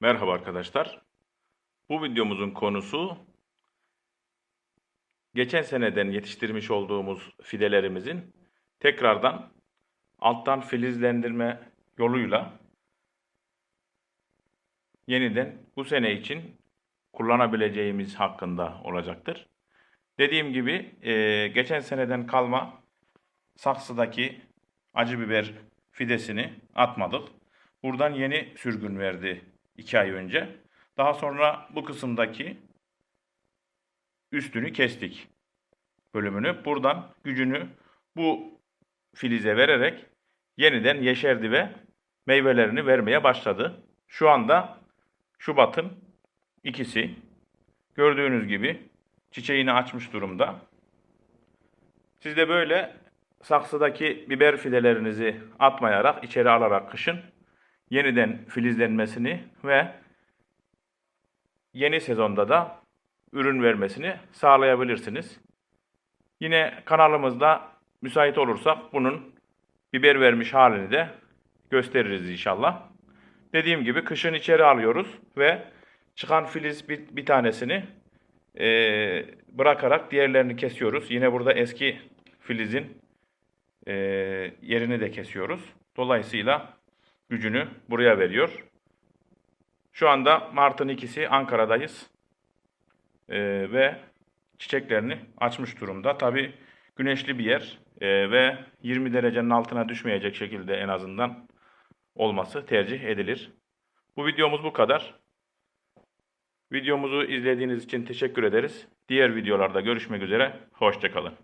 Merhaba arkadaşlar. Bu videomuzun konusu geçen seneden yetiştirmiş olduğumuz fidelerimizin tekrardan alttan filizlendirme yoluyla yeniden bu sene için kullanabileceğimiz hakkında olacaktır. Dediğim gibi e, geçen seneden kalma saksıdaki acı biber fidesini atmadık. Buradan yeni sürgün verdi 2 ay önce. Daha sonra bu kısımdaki üstünü kestik bölümünü. Buradan gücünü bu filize vererek yeniden yeşerdi ve meyvelerini vermeye başladı. Şu anda Şubat'ın ikisi gördüğünüz gibi çiçeğini açmış durumda. Siz de böyle saksıdaki biber fidelerinizi atmayarak içeri alarak kışın yeniden filizlenmesini ve yeni sezonda da ürün vermesini sağlayabilirsiniz. Yine kanalımızda müsait olursak bunun biber vermiş halini de gösteririz inşallah. Dediğim gibi kışın içeri alıyoruz ve çıkan filiz bir, bir tanesini eee, bırakarak diğerlerini kesiyoruz. Yine burada eski filizin eee, yerini de kesiyoruz. Dolayısıyla gücünü buraya veriyor. Şu anda Mart'ın ikisi Ankara'dayız. Ee, ve çiçeklerini açmış durumda. Tabi güneşli bir yer ee, ve 20 derecenin altına düşmeyecek şekilde en azından olması tercih edilir. Bu videomuz bu kadar. Videomuzu izlediğiniz için teşekkür ederiz. Diğer videolarda görüşmek üzere. Hoşçakalın.